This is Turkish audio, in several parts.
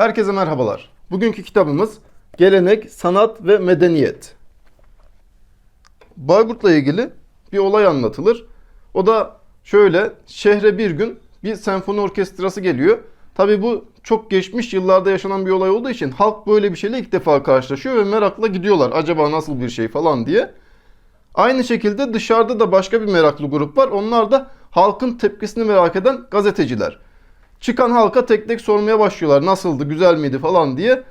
Herkese merhabalar. Bugünkü kitabımız Gelenek, Sanat ve Medeniyet. Bayburt'la ilgili bir olay anlatılır. O da şöyle, şehre bir gün bir senfoni orkestrası geliyor. Tabi bu çok geçmiş yıllarda yaşanan bir olay olduğu için halk böyle bir şeyle ilk defa karşılaşıyor ve merakla gidiyorlar. Acaba nasıl bir şey falan diye. Aynı şekilde dışarıda da başka bir meraklı grup var. Onlar da halkın tepkisini merak eden gazeteciler. Çıkan halka tek tek sormaya başlıyorlar. Nasıldı, güzel miydi falan diye.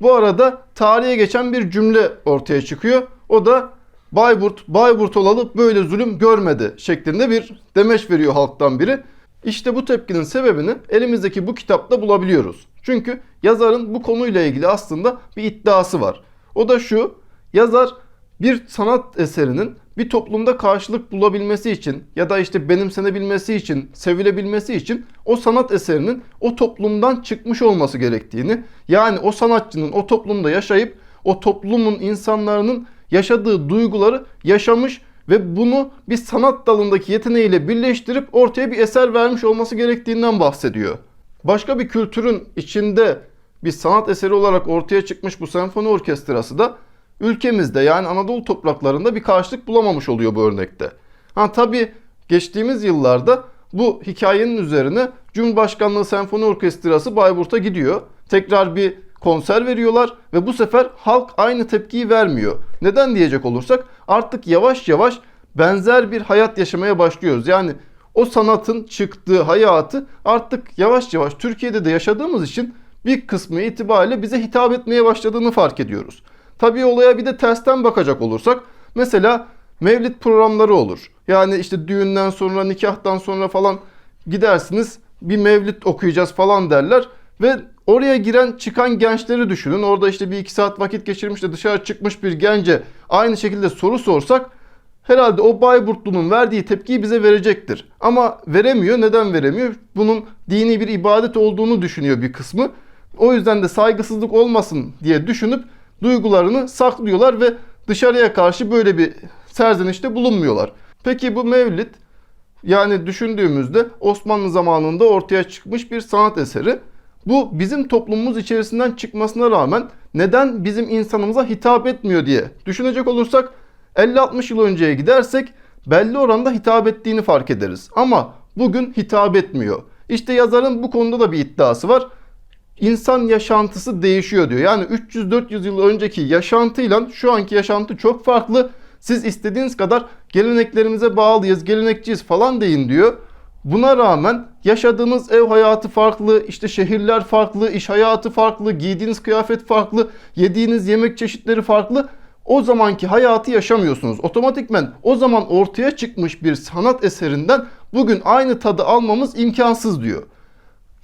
Bu arada tarihe geçen bir cümle ortaya çıkıyor. O da Bayburt, Bayburt olalı böyle zulüm görmedi şeklinde bir demeç veriyor halktan biri. İşte bu tepkinin sebebini elimizdeki bu kitapta bulabiliyoruz. Çünkü yazarın bu konuyla ilgili aslında bir iddiası var. O da şu, yazar bir sanat eserinin bir toplumda karşılık bulabilmesi için ya da işte benimsenebilmesi için, sevilebilmesi için o sanat eserinin o toplumdan çıkmış olması gerektiğini, yani o sanatçının o toplumda yaşayıp o toplumun insanların yaşadığı duyguları yaşamış ve bunu bir sanat dalındaki yeteneğiyle birleştirip ortaya bir eser vermiş olması gerektiğinden bahsediyor. Başka bir kültürün içinde bir sanat eseri olarak ortaya çıkmış bu senfoni orkestrası da ülkemizde yani Anadolu topraklarında bir karşılık bulamamış oluyor bu örnekte. Ha tabii geçtiğimiz yıllarda bu hikayenin üzerine Cumhurbaşkanlığı Senfoni Orkestrası Bayburt'a gidiyor. Tekrar bir konser veriyorlar ve bu sefer halk aynı tepkiyi vermiyor. Neden diyecek olursak artık yavaş yavaş benzer bir hayat yaşamaya başlıyoruz. Yani o sanatın çıktığı hayatı artık yavaş yavaş Türkiye'de de yaşadığımız için bir kısmı itibariyle bize hitap etmeye başladığını fark ediyoruz. Tabii olaya bir de tersten bakacak olursak mesela mevlid programları olur. Yani işte düğünden sonra, nikahtan sonra falan gidersiniz bir mevlid okuyacağız falan derler ve oraya giren çıkan gençleri düşünün. Orada işte bir iki saat vakit geçirmiş de dışarı çıkmış bir gence aynı şekilde soru sorsak herhalde o Bayburtlu'nun verdiği tepkiyi bize verecektir. Ama veremiyor. Neden veremiyor? Bunun dini bir ibadet olduğunu düşünüyor bir kısmı. O yüzden de saygısızlık olmasın diye düşünüp duygularını saklıyorlar ve dışarıya karşı böyle bir serzenişte bulunmuyorlar. Peki bu mevlid yani düşündüğümüzde Osmanlı zamanında ortaya çıkmış bir sanat eseri. Bu bizim toplumumuz içerisinden çıkmasına rağmen neden bizim insanımıza hitap etmiyor diye düşünecek olursak 50-60 yıl önceye gidersek belli oranda hitap ettiğini fark ederiz. Ama bugün hitap etmiyor. İşte yazarın bu konuda da bir iddiası var insan yaşantısı değişiyor diyor. Yani 300-400 yıl önceki yaşantıyla şu anki yaşantı çok farklı. Siz istediğiniz kadar geleneklerimize bağlıyız, gelenekçiyiz falan deyin diyor. Buna rağmen yaşadığınız ev hayatı farklı, işte şehirler farklı, iş hayatı farklı, giydiğiniz kıyafet farklı, yediğiniz yemek çeşitleri farklı. O zamanki hayatı yaşamıyorsunuz. Otomatikmen o zaman ortaya çıkmış bir sanat eserinden bugün aynı tadı almamız imkansız diyor.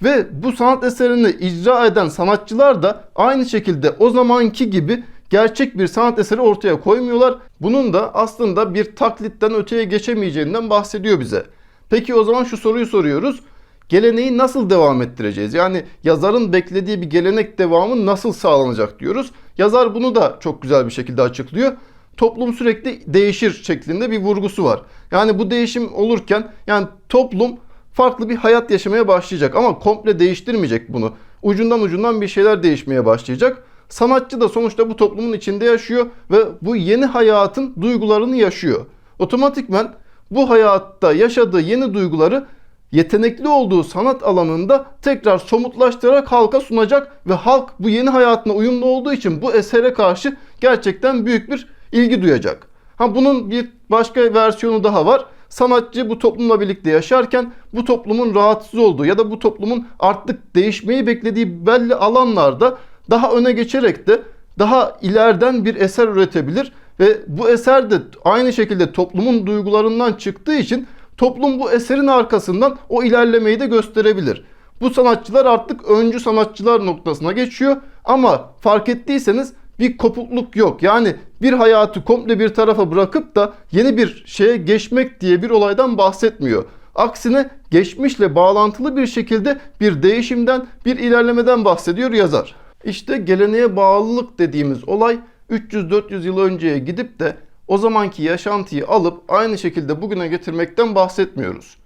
Ve bu sanat eserini icra eden sanatçılar da aynı şekilde o zamanki gibi gerçek bir sanat eseri ortaya koymuyorlar. Bunun da aslında bir taklitten öteye geçemeyeceğinden bahsediyor bize. Peki o zaman şu soruyu soruyoruz. Geleneği nasıl devam ettireceğiz? Yani yazarın beklediği bir gelenek devamı nasıl sağlanacak diyoruz. Yazar bunu da çok güzel bir şekilde açıklıyor. Toplum sürekli değişir şeklinde bir vurgusu var. Yani bu değişim olurken yani toplum farklı bir hayat yaşamaya başlayacak ama komple değiştirmeyecek bunu. Ucundan ucundan bir şeyler değişmeye başlayacak. Sanatçı da sonuçta bu toplumun içinde yaşıyor ve bu yeni hayatın duygularını yaşıyor. Otomatikmen bu hayatta yaşadığı yeni duyguları yetenekli olduğu sanat alanında tekrar somutlaştırarak halka sunacak ve halk bu yeni hayatına uyumlu olduğu için bu esere karşı gerçekten büyük bir ilgi duyacak. Ha bunun bir başka versiyonu daha var sanatçı bu toplumla birlikte yaşarken bu toplumun rahatsız olduğu ya da bu toplumun artık değişmeyi beklediği belli alanlarda daha öne geçerek de daha ileriden bir eser üretebilir ve bu eser de aynı şekilde toplumun duygularından çıktığı için toplum bu eserin arkasından o ilerlemeyi de gösterebilir. Bu sanatçılar artık öncü sanatçılar noktasına geçiyor ama fark ettiyseniz bir kopukluk yok. Yani bir hayatı komple bir tarafa bırakıp da yeni bir şeye geçmek diye bir olaydan bahsetmiyor. Aksine geçmişle bağlantılı bir şekilde bir değişimden, bir ilerlemeden bahsediyor yazar. İşte geleneğe bağlılık dediğimiz olay 300-400 yıl önceye gidip de o zamanki yaşantıyı alıp aynı şekilde bugüne getirmekten bahsetmiyoruz.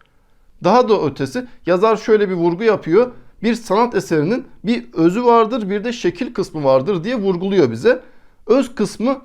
Daha da ötesi yazar şöyle bir vurgu yapıyor. Bir sanat eserinin bir özü vardır bir de şekil kısmı vardır diye vurguluyor bize. Öz kısmı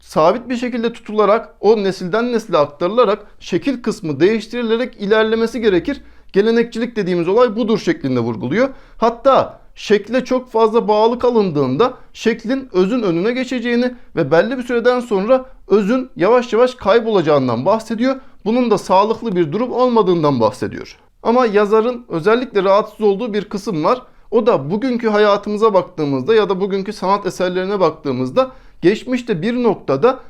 sabit bir şekilde tutularak o nesilden nesile aktarılarak şekil kısmı değiştirilerek ilerlemesi gerekir. Gelenekçilik dediğimiz olay budur şeklinde vurguluyor. Hatta şekle çok fazla bağlı kalındığında şeklin özün önüne geçeceğini ve belli bir süreden sonra özün yavaş yavaş kaybolacağından bahsediyor. Bunun da sağlıklı bir durum olmadığından bahsediyor. Ama yazarın özellikle rahatsız olduğu bir kısım var. O da bugünkü hayatımıza baktığımızda ya da bugünkü sanat eserlerine baktığımızda geçmişte bir noktada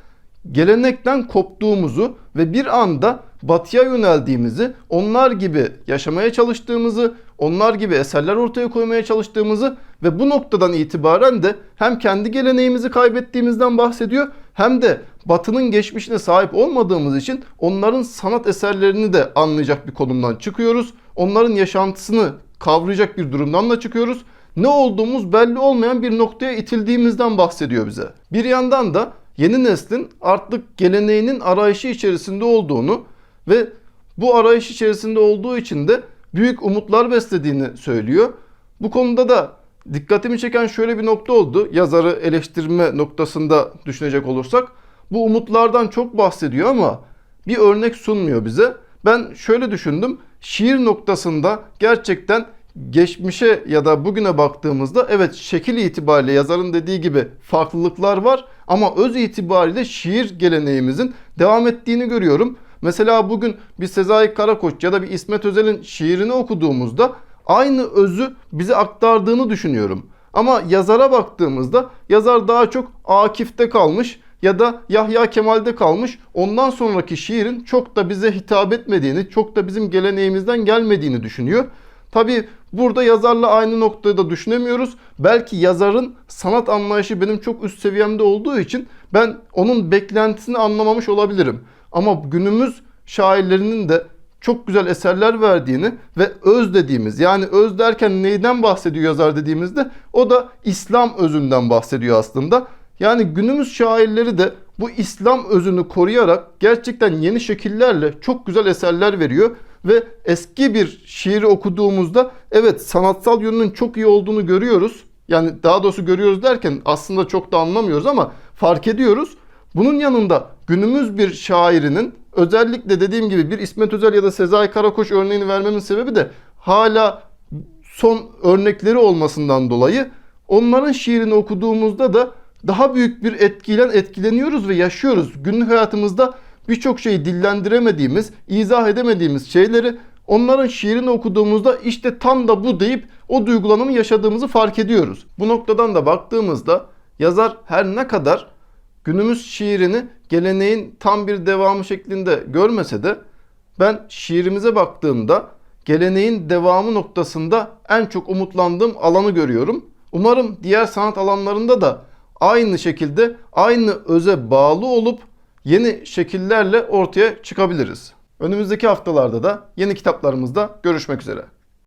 gelenekten koptuğumuzu ve bir anda batıya yöneldiğimizi, onlar gibi yaşamaya çalıştığımızı, onlar gibi eserler ortaya koymaya çalıştığımızı ve bu noktadan itibaren de hem kendi geleneğimizi kaybettiğimizden bahsediyor hem de batının geçmişine sahip olmadığımız için onların sanat eserlerini de anlayacak bir konumdan çıkıyoruz. Onların yaşantısını kavrayacak bir durumdan da çıkıyoruz. Ne olduğumuz belli olmayan bir noktaya itildiğimizden bahsediyor bize. Bir yandan da yeni neslin artık geleneğinin arayışı içerisinde olduğunu ve bu arayış içerisinde olduğu için de büyük umutlar beslediğini söylüyor. Bu konuda da dikkatimi çeken şöyle bir nokta oldu. Yazarı eleştirme noktasında düşünecek olursak. Bu umutlardan çok bahsediyor ama bir örnek sunmuyor bize. Ben şöyle düşündüm. Şiir noktasında gerçekten geçmişe ya da bugüne baktığımızda evet şekil itibariyle yazarın dediği gibi farklılıklar var ama öz itibariyle şiir geleneğimizin devam ettiğini görüyorum. Mesela bugün bir Sezai Karakoç ya da bir İsmet Özel'in şiirini okuduğumuzda aynı özü bize aktardığını düşünüyorum. Ama yazara baktığımızda yazar daha çok Akif'te kalmış ya da Yahya Kemal'de kalmış. Ondan sonraki şiirin çok da bize hitap etmediğini, çok da bizim geleneğimizden gelmediğini düşünüyor. Tabi burada yazarla aynı noktayı da düşünemiyoruz. Belki yazarın sanat anlayışı benim çok üst seviyemde olduğu için ben onun beklentisini anlamamış olabilirim. Ama günümüz şairlerinin de çok güzel eserler verdiğini ve öz dediğimiz yani öz derken neyden bahsediyor yazar dediğimizde o da İslam özünden bahsediyor aslında. Yani günümüz şairleri de bu İslam özünü koruyarak gerçekten yeni şekillerle çok güzel eserler veriyor ve eski bir şiiri okuduğumuzda evet sanatsal yönünün çok iyi olduğunu görüyoruz. Yani daha doğrusu görüyoruz derken aslında çok da anlamıyoruz ama fark ediyoruz. Bunun yanında günümüz bir şairinin özellikle dediğim gibi bir İsmet Özel ya da Sezai Karakoç örneğini vermemin sebebi de hala son örnekleri olmasından dolayı onların şiirini okuduğumuzda da daha büyük bir etkiyle etkileniyoruz ve yaşıyoruz. Günlük hayatımızda birçok şeyi dillendiremediğimiz, izah edemediğimiz şeyleri onların şiirini okuduğumuzda işte tam da bu deyip o duygulanımı yaşadığımızı fark ediyoruz. Bu noktadan da baktığımızda yazar her ne kadar günümüz şiirini geleneğin tam bir devamı şeklinde görmese de ben şiirimize baktığımda geleneğin devamı noktasında en çok umutlandığım alanı görüyorum. Umarım diğer sanat alanlarında da aynı şekilde aynı öze bağlı olup yeni şekillerle ortaya çıkabiliriz. Önümüzdeki haftalarda da yeni kitaplarımızda görüşmek üzere.